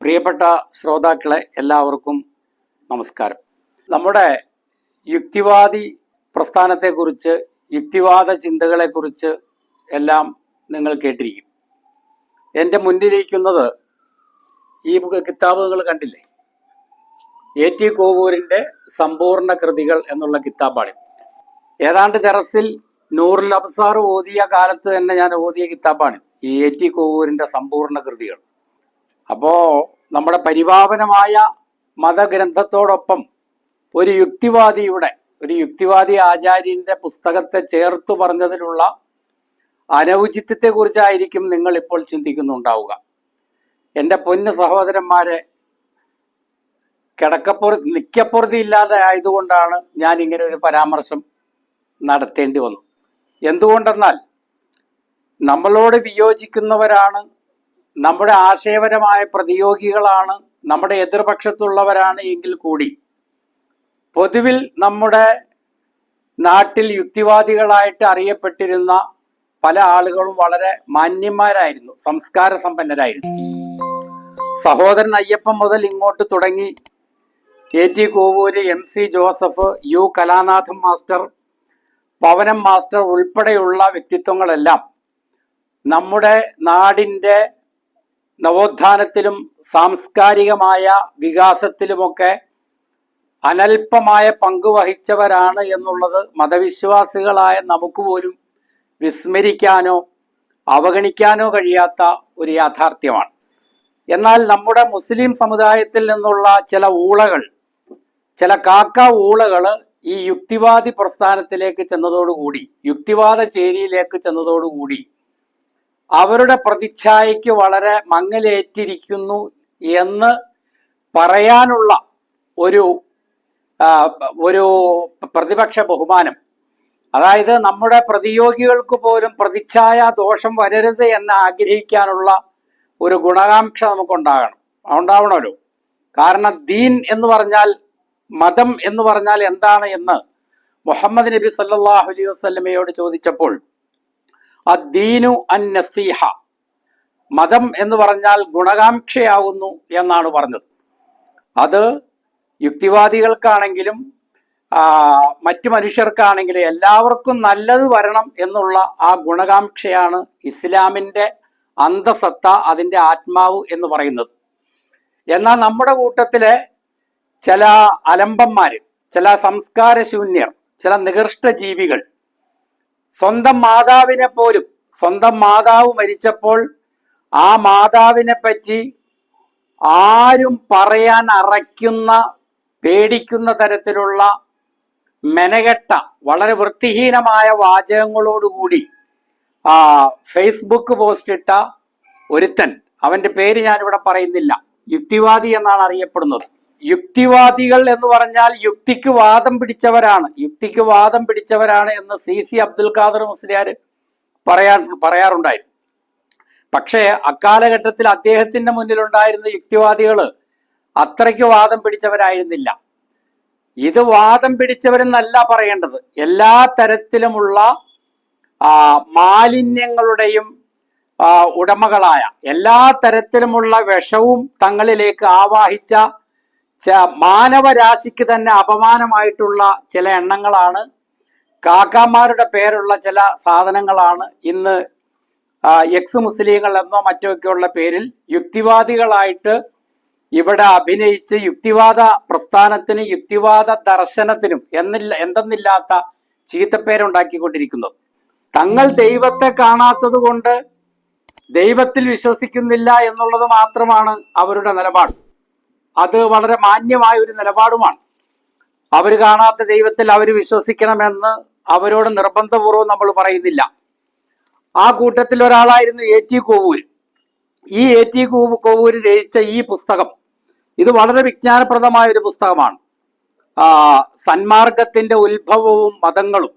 പ്രിയപ്പെട്ട ശ്രോതാക്കളെ എല്ലാവർക്കും നമസ്കാരം. നമ്മുടെ യുക്തിവാദി പ്രസ്ഥാനത്തെക്കുറിച്ച് യുക്തിവാദ ചിന്തകളെക്കുറിച്ച് എല്ലാം നിങ്ങൾ കേട്ടിരിക്കും. എന്റെ മുന്നിലിരിക്കുന്നത് ഈ കിതാബ് നിങ്ങൾ കണ്ടില്ലേ? എ ടി കോവൂരിന്റെ സമ്പൂർണ കൃതികൾ എന്നുള്ള കിതാബാണ്. ഏതാണ്ട് തെറസിൽ നൂറുൽ അബ്സാർ ഓതിയ കാലത്ത് തന്നെ ഞാൻ ഓതിയ കിതാബാണ്. ഈ എ ടി കോവൂരിന്റെ സമ്പൂർണ കൃതികൾ. അപ്പോ നമ്മുടെ പരിപാവനമായ മതഗ്രന്ഥത്തോടൊപ്പം ഒരു യുക്തിവാദിയുടെ ഒരു യുക്തിവാദി ആചാര്യന്റെ പുസ്തകത്തെ ചേർത്തു പറഞ്ഞതിലുള്ള അനൗചിത്യത്തെ കുറിച്ചായിരിക്കും നിങ്ങൾ ഇപ്പോൾ ചിന്തിക്കുന്നുണ്ടാവുക. എന്റെ പൊന്നു സഹോദരന്മാരെ കിടക്കപ്പുറ നിക്കപ്പുറതി ഇല്ലാതെ ആയതുകൊണ്ടാണ് ഞാൻ ഇങ്ങനെ ഒരു പരാമർശം നടത്തേണ്ടി വന്നത്. എന്തുകൊണ്ടെന്നാൽ നമ്മളോട് വിയോജിക്കുന്നവരാണ് നമ്മുടെ ആശയപരമായ പ്രതിയോഗികളാണ് നമ്മുടെ എതിർപക്ഷത്തുള്ളവരാണ് എങ്കിൽ കൂടി പൊതുവിൽ നമ്മുടെ നാട്ടിൽ യുക്തിവാദികളായിട്ട് അറിയപ്പെട്ടിരുന്ന പല ആളുകളും വളരെ മാന്യന്മാരായിരുന്നു സംസ്കാര സമ്പന്നരായിരുന്നു. സഹോദരൻ അയ്യപ്പൻ മുതൽ ഇങ്ങോട്ട് തുടങ്ങി A T Kovoor M C Joseph U Kalanathan master Pavanam master ഉൾപ്പെടെയുള്ള വ്യക്തിത്വങ്ങളെല്ലാം നമ്മുടെ നാടിന്റെ നവോത്ഥാനത്തിലും സാംസ്കാരികമായ വികാസത്തിലുമൊക്കെ അനൽപമായ പങ്ക് വഹിച്ചവരാണ് എന്നുള്ളത് മതവിശ്വാസികളായ നമുക്ക് പോലും വിസ്മരിക്കാനോ അവഗണിക്കാനോ കഴിയാത്ത ഒരു യാഥാർത്ഥ്യമാണ്. എന്നാൽ നമ്മുടെ മുസ്ലിം സമുദായത്തിൽ നിന്നുള്ള ചില ഊളകൾ ചില കാക്ക ഊളകൾ ഈ യുക്തിവാദി പ്രസ്ഥാനത്തിലേക്ക് ചെന്നതോടുകൂടി യുക്തിവാദ ചേരിയിലേക്ക് ചെന്നതോടുകൂടി അവരുടെ പ്രതിച്ഛായയ്ക്ക് വളരെ മങ്ങലേറ്റിരിക്കുന്നു എന്ന് പറയാനുള്ള ഒരു ഒരു പ്രതിപക്ഷ ബഹുമാനം. അതായത് നമ്മുടെ പ്രതിയോഗികൾക്ക് പോലും പ്രതിച്ഛായ ദോഷം വരരുത് എന്ന് ആഗ്രഹിക്കാനുള്ള ഒരു ഗുണകാംക്ഷ നമുക്കുണ്ടാകണം. ഉണ്ടാവണമല്ലോ. കാരണം ദീൻ എന്ന് പറഞ്ഞാൽ മതം എന്ന് പറഞ്ഞാൽ എന്താണ് എന്ന് മുഹമ്മദ് നബി സല്ലല്ലാഹു അലൈഹി വസല്ലമയോട് ചോദിച്ചപ്പോൾ അദ്ദീനു അൻ നസീഹ മതം എന്ന് പറഞ്ഞാൽ ഗുണകാംക്ഷയാകുന്നു എന്നാണ് പറഞ്ഞത്. അത് യുക്തിവാദികൾക്കാണെങ്കിലും മറ്റു മനുഷ്യർക്കാണെങ്കിലും എല്ലാവർക്കും നല്ലത് വരണം എന്നുള്ള ആ ഗുണകാംക്ഷയാണ് ഇസ്ലാമിന്റെ അന്തസത്ത അതിന്റെ ആത്മാവ് എന്ന് പറയുന്നത്. എന്നാൽ നമ്മുടെ കൂട്ടത്തിലെ ചില അലമ്പന്മാർ ചില സംസ്കാരശൂന്യർ ചില നികൃഷ്ട ജീവികൾ സ്വന്തം മാതാവിനെ പോലും സ്വന്തം മാതാവ് മരിച്ചപ്പോൾ ആ മാതാവിനെ പറ്റി ആരും പറയാൻ അറയ്ക്കുന്ന പേടിക്കുന്ന തരത്തിലുള്ള മെനകെട്ട വളരെ വൃത്തിഹീനമായ വാചകങ്ങളോടുകൂടി ആ ഫേസ്ബുക്ക് പോസ്റ്റ് ഇട്ട ഒരുത്തൻ. അവന്റെ പേര് ഞാനിവിടെ പറയുന്നില്ല. യുക്തിവാദി എന്നാണ് അറിയപ്പെടുന്നത്. യുക്തിവാദികൾ എന്ന് പറഞ്ഞാൽ യുക്തിക്ക് വാദം പിടിച്ചവരാണ്. യുക്തിക്ക് വാദം പിടിച്ചവരാണ് എന്ന് സി സി അബ്ദുൽ ഖാദർ മുസ്ലിയാർ പറയാൻ പറയാറുണ്ടായിരുന്നു. പക്ഷേ അക്കാലഘട്ടത്തിൽ അദ്ദേഹത്തിന്റെ മുന്നിലുണ്ടായിരുന്ന യുക്തിവാദികൾ അത്രയ്ക്ക് വാദം പിടിച്ചവരായിരുന്നില്ല. ഇത് വാദം പിടിച്ചവരെന്നല്ല പറയേണ്ടത്. എല്ലാ തരത്തിലുമുള്ള മാലിന്യങ്ങളുടെയും ഉടമകളായ എല്ലാ തരത്തിലുമുള്ള വിഷവും തങ്ങളിലേക്ക് ആവാഹിച്ച മാനവരാശിക്ക് തന്നെ അപമാനമായിട്ടുള്ള ചില എണ്ണങ്ങളാണ്. കാക്കാമാരുടെ പേരുള്ള ചില സാധനങ്ങളാണ് ഇന്ന് എക്സ് മുസ്ലിങ്ങൾ എന്നോ മറ്റോ ഒക്കെയുള്ള പേരിൽ യുക്തിവാദികളായിട്ട് ഇവിടെ അഭിനയിച്ച് യുക്തിവാദ പ്രസ്ഥാനത്തിന് യുക്തിവാദ ദർശനത്തിനും എന്നില്ല എന്തെന്നില്ലാത്ത ചീത്തപ്പേരുണ്ടാക്കിക്കൊണ്ടിരിക്കുന്നത് തങ്ങൾ ദൈവത്തെ കാണാത്തത് കൊണ്ട് ദൈവത്തിൽ വിശ്വസിക്കുന്നില്ല എന്നുള്ളത് മാത്രമാണ് അവരുടെ നിലപാട്. അത് വളരെ മാന്യമായ ഒരു നിലപാടുമാണ്. അവർ കാണാത്ത ദൈവത്തിൽ അവർ വിശ്വസിക്കണമെന്ന് അവരോട് നിർബന്ധപൂർവം നമ്മൾ പറയുന്നില്ല. ആ കൂട്ടത്തിൽ ഒരാളായിരുന്നു എ ടി കോവൂര്. ഈ എ ടി കോവൂര് രചിച്ച ഈ പുസ്തകം ഇത് വളരെ വിജ്ഞാനപ്രദമായ ഒരു പുസ്തകമാണ്. സന്മാർഗത്തിന്റെ ഉത്ഭവവും മതങ്ങളും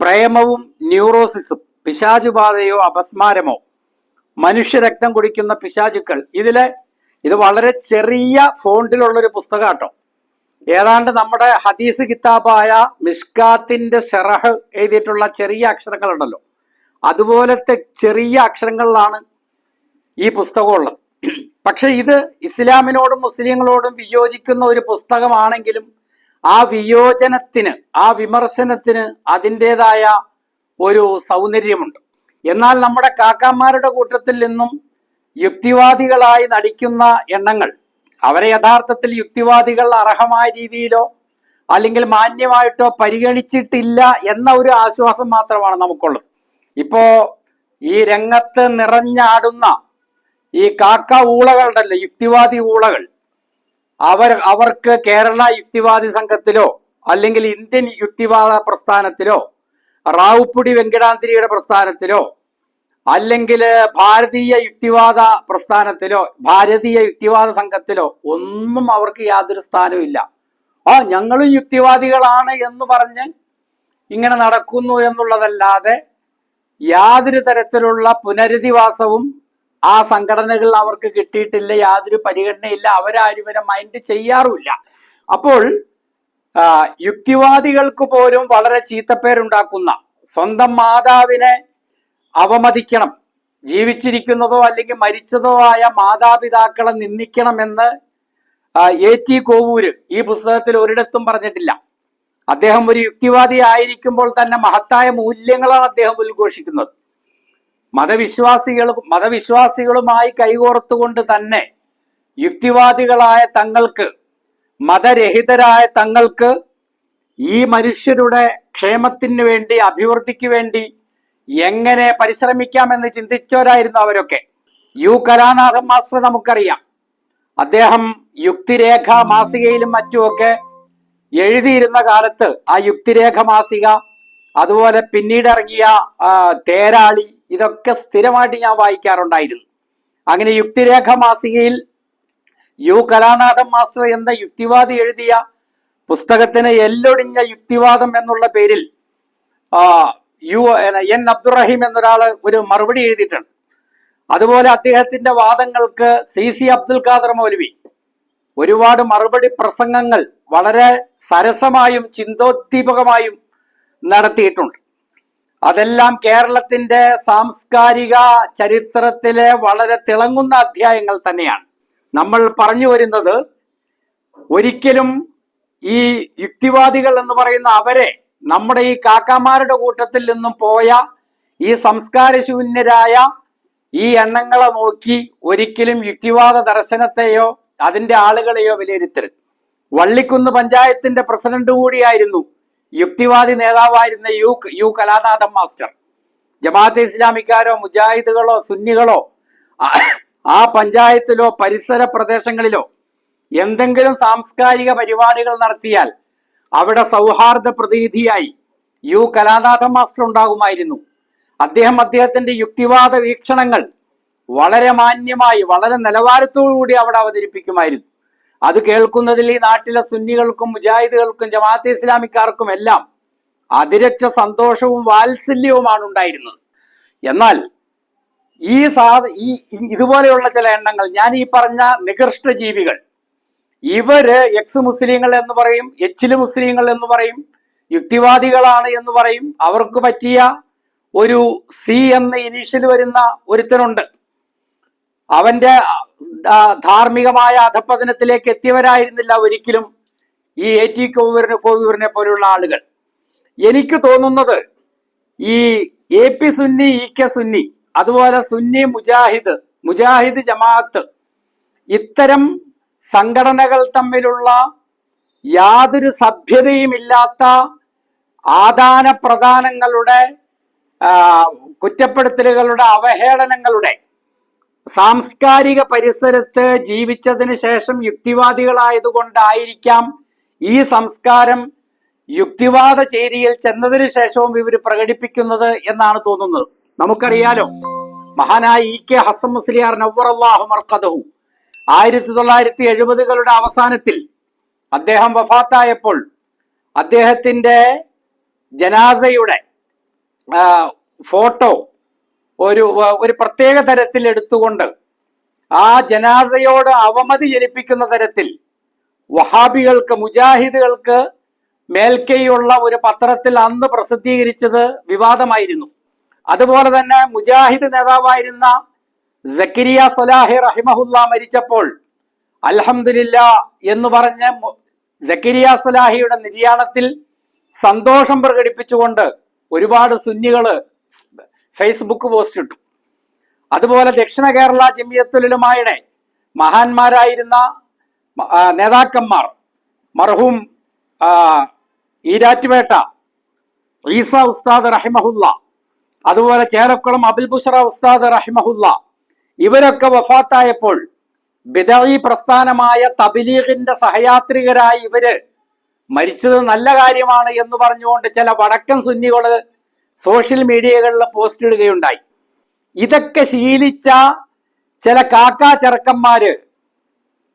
പ്രേമവും ന്യൂറോസിസും പിശാചുബാധയോ അപസ്മാരമോ മനുഷ്യരക്തം കുടിക്കുന്ന പിശാചുക്കൾ ഇതിലെ ഇത് വളരെ ചെറിയ ഫോണ്ടിലുള്ള ഒരു പുസ്തകം കേട്ടോ ഏതാണ്ട് നമ്മുടെ ഹദീസ് കിതാബായ മിഷ്കാത്തിന്റെ ഷെറഹ് എഴുതിയിട്ടുള്ള ചെറിയ അക്ഷരങ്ങൾ ഉണ്ടല്ലോ അതുപോലത്തെ ചെറിയ അക്ഷരങ്ങളിലാണ് ഈ പുസ്തകം ഉള്ളത് പക്ഷെ ഇത് ഇസ്ലാമിനോടും മുസ്ലിങ്ങളോടും വിയോജിക്കുന്ന ഒരു പുസ്തകമാണെങ്കിലും ആ വിയോജനത്തിന് ആ വിമർശനത്തിന് അതിന്റെതായ ഒരു സൗന്ദര്യമുണ്ട്. എന്നാൽ നമ്മുടെ കാക്കാമാരുടെ കൂട്ടത്തിൽ നിന്നും യുക്തിവാദികളായി നടിക്കുന്ന എണ്ണങ്ങൾ അവരെ യഥാർത്ഥത്തിൽ യുക്തിവാദികൾ അർഹമായ രീതിയിലോ അല്ലെങ്കിൽ മാന്യമായിട്ടോ പരിഗണിച്ചിട്ടില്ല എന്ന ഒരു ആശ്വാസം മാത്രമാണ് നമുക്കുള്ളത്. ഇപ്പോ ഈ രംഗത്ത് നിറഞ്ഞാടുന്ന ഈ കാക്ക ഊളകളുണ്ടല്ലോ യുക്തിവാദി ഊളകൾ. അവർ അവർക്ക് കേരള യുക്തിവാദി സംഘത്തിലോ അല്ലെങ്കിൽ ഇന്ത്യൻ യുക്തിവാദ പ്രസ്ഥാനത്തിലോ റാവുപ്പുടി വെങ്കടാന്തിരിയുടെ പ്രസ്ഥാനത്തിലോ അല്ലെങ്കിൽ ഭാരതീയ യുക്തിവാദ പ്രസ്ഥാനത്തിലോ ഭാരതീയ യുക്തിവാദ സംഘത്തിലോ ഒന്നും അവർക്ക് യാതൊരു സ്ഥാനവും ഇല്ല. ആ ഞങ്ങളും യുക്തിവാദികളാണ് എന്ന് പറഞ്ഞ് ഇങ്ങനെ നടക്കുന്നു എന്നുള്ളതല്ലാതെ യാതൊരു തരത്തിലുള്ള പുനരധിവാസവും ആ സംഘടനകൾ അവർക്ക് കിട്ടിയിട്ടില്ല യാതൊരു പരിഗണനയില്ല അവരാരും വരെ മൈൻഡ് ചെയ്യാറുമില്ല. അപ്പോൾ യുക്തിവാദികൾക്ക് പോലും വളരെ ചീത്തപ്പേരുണ്ടാക്കുന്ന സ്വന്തം മാതാവിനെ അവമതിക്കണം. ജീവിച്ചിരിക്കുന്നതോ അല്ലെങ്കിൽ മരിച്ചതോ ആയ മാതാപിതാക്കളെ നിന്ദിക്കണമെന്ന് എ ടി കോവൂര് ഈ പുസ്തകത്തിൽ ഒരിടത്തും പറഞ്ഞിട്ടില്ല. അദ്ദേഹം ഒരു യുക്തിവാദി ആയിരിക്കുമ്പോൾ തന്നെ മഹത്തായ മൂല്യങ്ങളാണ് അദ്ദേഹം ഉദ്ഘോഷിക്കുന്നത്. മതവിശ്വാസികളും മതവിശ്വാസികളുമായി കൈകോർത്തുകൊണ്ട് തന്നെ യുക്തിവാദികളായ തങ്ങൾക്ക് മതരഹിതരായ തങ്ങൾക്ക് ഈ മനുഷ്യരുടെ ക്ഷേമത്തിന് വേണ്ടി അഭിവൃദ്ധിക്ക് വേണ്ടി എങ്ങനെ പരിശ്രമിക്കാമെന്ന് ചിന്തിച്ചവരായിരുന്നു അവരൊക്കെ. യു കലാനാഥൻ മാസ്റ്റർ നമുക്കറിയാം. അദ്ദേഹം യുക്തിരേഖ മാസികയിലും മറ്റുമൊക്കെ എഴുതിയിരുന്ന കാലത്ത് ആ യുക്തിരേഖ മാസിക അതുപോലെ പിന്നീട് ഇറങ്ങിയ തേരാളി ഇതൊക്കെ സ്ഥിരമായിട്ട് ഞാൻ വായിക്കാറുണ്ടായിരുന്നു. അങ്ങനെ യുക്തിരേഖ മാസികയിൽ യു കലാനാഥൻ മാസ്റ്റർ എന്ന യുക്തിവാദി എഴുതിയ പുസ്തകത്തിന് എല്ലൊടിഞ്ഞ യുക്തിവാദം എന്നുള്ള പേരിൽ യു എൻ അബ്ദുറഹീം എന്നൊരാൾ ഒരു മറുപടി എഴുതിയിട്ടുണ്ട്. അതുപോലെ അദ്ദേഹത്തിന്റെ വാദങ്ങൾക്ക് സി സി അബ്ദുൽ ഖാദർ മൗലവി ഒരുപാട് മറുപടി പ്രസംഗങ്ങൾ വളരെ സരസമായും ചിന്തോദ്ദീപകമായും നടത്തിയിട്ടുണ്ട്. അതെല്ലാം കേരളത്തിന്റെ സാംസ്കാരിക ചരിത്രത്തിലെ വളരെ തിളങ്ങുന്ന അധ്യായങ്ങൾ തന്നെയാണ്. നമ്മൾ പറഞ്ഞു വരുന്നത് ഒരിക്കലും ഈ യുക്തിവാദികൾ എന്ന് പറയുന്ന അവരെ നമ്മുടെ ഈ കാക്കാമാരുടെ കൂട്ടത്തിൽ നിന്നും പോയ ഈ സംസ്കാരശൂന്യരായ ഈ എണ്ണങ്ങളെ നോക്കി ഒരിക്കലും യുക്തിവാദ ദർശനത്തെയോ അതിന്റെ ആളുകളെയോ വിലയിരുത്തരുത്. വള്ളിക്കുന്ന് പഞ്ചായത്തിന്റെ പ്രസിഡന്റ് കൂടിയായിരുന്നു യുക്തിവാദി നേതാവായിരുന്ന U U Kalanathan master. Jamaat-e ഇസ്ലാമിക്കാരോ മുജാഹിദുകളോ സുന്നികളോ ആ- പഞ്ചായത്തിലോ പരിസര പ്രദേശങ്ങളിലോ എന്തെങ്കിലും സാംസ്കാരിക പരിപാടികൾ നടത്തിയാൽ അവിടെ സൗഹാർദ്ദ പ്രതിനിധിയായി യു കലാനാഥൻ മാസ്റ്റർ ഉണ്ടാകുമായിരുന്നു. അദ്ദേഹം അദ്ദേഹത്തിന്റെ യുക്തിവാദ വീക്ഷണങ്ങൾ വളരെ മാന്യമായി വളരെ നിലവാരത്തോടു കൂടി അവിടെ അവതരിപ്പിക്കുമായിരുന്നു. അത് കേൾക്കുന്നതിൽ ഈ നാട്ടിലെ സുന്നികൾക്കും മുജാഹിദുകൾക്കും ജമാഅത്തെ ഇസ്ലാമിക്കാർക്കും എല്ലാം അതിരറ്റ സന്തോഷവും വാത്സല്യവുമാണ് ഉണ്ടായിരുന്നത്. എന്നാൽ ഈ സാ ഈ ഇതുപോലെയുള്ള ചില എണ്ണങ്ങൾ ഞാൻ ഈ പറഞ്ഞ നികൃഷ്ട ജീവികൾ ഇവർ എക്സ് മുസ്ലിങ്ങൾ എന്ന് പറയും എച്ചിൽ മുസ്ലിങ്ങൾ എന്ന് പറയും യുക്തിവാദികളാണ് എന്ന് പറയും. അവർക്ക് പറ്റിയ ഒരു സി എന്ന ഇനീഷ്യൽ വരുന്ന ഒരുത്തനുണ്ട്. അവന്റെ ധാർമ്മികമായ അധപ്പതനത്തിലേക്ക് എത്തിയവരായിരുന്നില്ല ഒരിക്കലും ഈ എ ടി കോവൂരിനെ കോവൂരിനെ പോലുള്ള ആളുകൾ. എനിക്ക് തോന്നുന്നത് ഈ A P Sunni E K Sunni അതുപോലെ സുന്നി മുജാഹിദ് മുജാഹിദ് ജമാഅത്ത് ഇത്തരം സംഘടനകൾ തമ്മിലുള്ള യാതൊരു സഭ്യതയുമില്ലാത്ത ആദാന പ്രദാനങ്ങളുടെ ആ, കുറ്റപ്പെടുത്തലുകളുടെ അവഹേളനങ്ങളുടെ സാംസ്കാരിക പരിസരത്ത് ജീവിച്ചതിന് ശേഷം യുക്തിവാദികളായതുകൊണ്ടായിരിക്കാം ഈ സംസ്കാരം യുക്തിവാദ ചേരിയിൽ ചെന്നതിന് ശേഷവും ഇവർ പ്രകടിപ്പിക്കുന്നത് എന്നാണ് തോന്നുന്നത്. നമുക്കറിയാലോ മഹാനായ ഇ കെ ഹസൻ മുസ്ലിയാർ നവ്വറല്ലാഹു മർക്കദഹു ആയിരത്തി തൊള്ളായിരത്തി എഴുപതുകളുടെ അവസാനത്തിൽ അദ്ദേഹം വഫാത്തായപ്പോൾ അദ്ദേഹത്തിന്റെ ജനാസയുടെ ഫോട്ടോ ഒരു ഒരു പ്രത്യേക തരത്തിൽ എടുത്തുകൊണ്ട് ആ ജനാസയോട് അവമതി ജനിപ്പിക്കുന്ന തരത്തിൽ വഹാബികൾക്ക് മുജാഹിദുകൾക്ക് മേൽക്കൈയുള്ള ഒരു പത്രത്തിൽ അന്ന് പ്രസിദ്ധീകരിച്ചത് വിവാദമായിരുന്നു. അതുപോലെ തന്നെ മുജാഹിദ് നേതാവായിരുന്ന സക്കരിയ സലാഹി റഹിമഹുല്ല മരിച്ചപ്പോൾ അൽഹംദുലില്ല എന്ന് പറഞ്ഞ് സക്കിരിയ സലാഹിയുടെ നിര്യാണത്തിൽ സന്തോഷം പ്രകടിപ്പിച്ചുകൊണ്ട് ഒരുപാട് സുന്നികൾ ഫേസ്ബുക്ക് പോസ്റ്റ് ഇട്ടു. അതുപോലെ ദക്ഷിണ കേരള ജമിയത്തുലുമായുടെ മഹാന്മാരായിരുന്ന നേതാക്കന്മാർ മർഹൂം ഈരാറ്റുപേട്ട ഈസ ഉസ്താദ് റഹിമഹുല്ല അതുപോലെ ചേരക്കുളം അബുൽ ബുഷറ ഉസ്താദ് റഹിമഹുല്ല ഇവരൊക്കെ വഫാത്തായപ്പോൾ ബിദഈ പ്രസ്ഥാനമായ തബിലീഖിന്റെ സഹയാത്രികരായി ഇവർ മരിച്ചത് നല്ല കാര്യമാണ് എന്ന് പറഞ്ഞുകൊണ്ട് ചില വടക്കൻ സുന്നികൾ സോഷ്യൽ മീഡിയകളിൽ പോസ്റ്റ് ഇടുകയുണ്ടായി. ഇതൊക്കെ ശീലിച്ച ചില കാക്കാ ചെറുക്കന്മാര്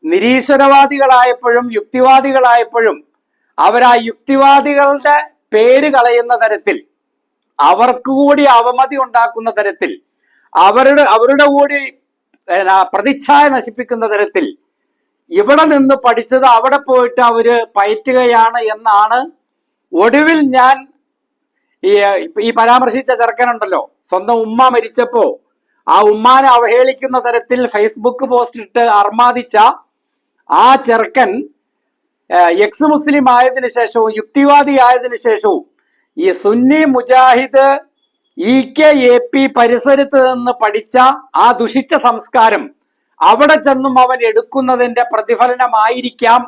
നിരീശ്വരവാദികളായപ്പോഴും യുക്തിവാദികളായപ്പോഴും അവരാ യുക്തിവാദികളുടെ പേര് കളയുന്ന തരത്തിൽ അവർക്ക് കൂടി അവമതി ഉണ്ടാക്കുന്ന തരത്തിൽ അവരുടെ അവരുടെ കൂടി പ്രതിച്ഛായ നശിപ്പിക്കുന്ന തരത്തിൽ ഇവിടെ നിന്ന് പഠിച്ചത് അവിടെ പോയിട്ട് അവർ പയറ്റുകയാണ് എന്നാണ് ഒടുവിൽ ഞാൻ ഈ ഈ പരാമർശിച്ച ചെറുക്കനുണ്ടല്ലോ. സ്വന്തം ഉമ്മ മരിച്ചപ്പോ ആ ഉമ്മാനെ അവഹേളിക്കുന്ന തരത്തിൽ ഫേസ്ബുക്ക് പോസ്റ്റ് ഇട്ട് അർമാദിച്ച ആ ചെറുക്കൻ എക്സ് മുസ്ലിം ആയതിനു ശേഷവും യുക്തിവാദി ആയതിനു ശേഷവും ഈ Sunni Mujahid E K A P പരിസരത്ത് നിന്ന് പഠിച്ച ആ ദുഷിച്ച സംസ്കാരം അവിടെ ചെന്നും അവൻ എടുക്കുന്നതിന്റെ പ്രതിഫലനമായിരിക്കാം.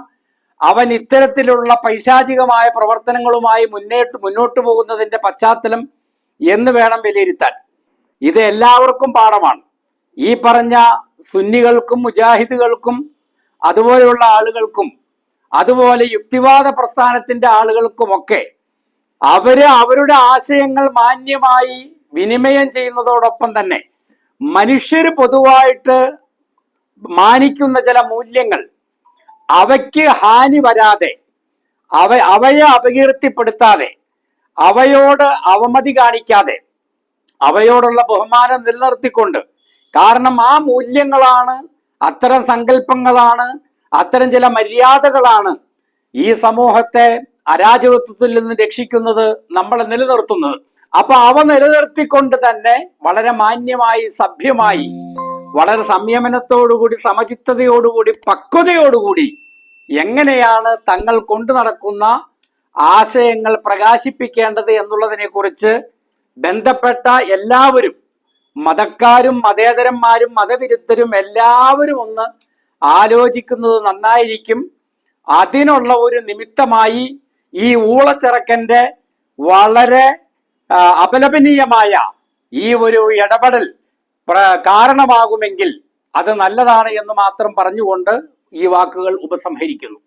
അവൻ ഇത്തരത്തിലുള്ള പൈശാചികമായ പ്രവർത്തനങ്ങളുമായി മുന്നേറ്റ് മുന്നോട്ട് പോകുന്നതിന്റെ പശ്ചാത്തലം എന്ന് വേണം വിലയിരുത്താൻ. ഇത് എല്ലാവർക്കും പാഠമാണ്. ഈ പറഞ്ഞ സുന്നികൾക്കും മുജാഹിദുകൾക്കും അതുപോലെയുള്ള ആളുകൾക്കും അതുപോലെ യുക്തിവാദ പ്രസ്ഥാനത്തിന്റെ ആളുകൾക്കുമൊക്കെ അവർ അവരുടെ ആശയങ്ങൾ മാന്യമായി വിനിമയം ചെയ്യുന്നതോടൊപ്പം തന്നെ മനുഷ്യർ പൊതുവായിട്ട് മാനിക്കുന്ന ചില മൂല്യങ്ങൾ അവയ്ക്ക് ഹാനി വരാതെ അവ അവയെ അപകീർത്തിപ്പെടുത്താതെ അവയോട് അവമതി കാണിക്കാതെ അവയോടുള്ള ബഹുമാനം നിലനിർത്തിക്കൊണ്ട്. കാരണം ആ മൂല്യങ്ങളാണ് അത്തരം സങ്കല്പങ്ങളാണ് അത്തരം ചില മര്യാദകളാണ് ഈ സമൂഹത്തെ അരാജകത്വത്തിൽ നിന്ന് രക്ഷിക്കുന്നത് നമ്മളെ നിലനിർത്തുന്നത്. അപ്പൊ അവ നിലനിർത്തിക്കൊണ്ട് തന്നെ വളരെ മാന്യമായി സഭ്യമായി വളരെ സംയമനത്തോടുകൂടി സമചിത്തതയോടുകൂടി പക്വതയോടുകൂടി എങ്ങനെയാണ് തങ്ങൾ കൊണ്ടു നടക്കുന്ന ആശയങ്ങൾ പ്രകാശിപ്പിക്കേണ്ടത് എന്നുള്ളതിനെ കുറിച്ച് ബന്ധപ്പെട്ട എല്ലാവരും മതക്കാരും മതേതരന്മാരും മതവിരുദ്ധരും എല്ലാവരും ഒന്ന് ആലോചിക്കുന്നത് നന്നായിരിക്കും. അതിനുള്ള ഒരു നിമിത്തമായി ഈ ഊളച്ചിറക്കന്റെ വളരെ അപലപനീയമായ ഈ ഒരു ഇടപെടൽ കാരണമാകുമെങ്കിൽ അത് നല്ലതാണ് എന്ന് മാത്രം പറഞ്ഞുകൊണ്ട് ഈ വാക്കുകൾ ഉപസംഹരിക്കുന്നു.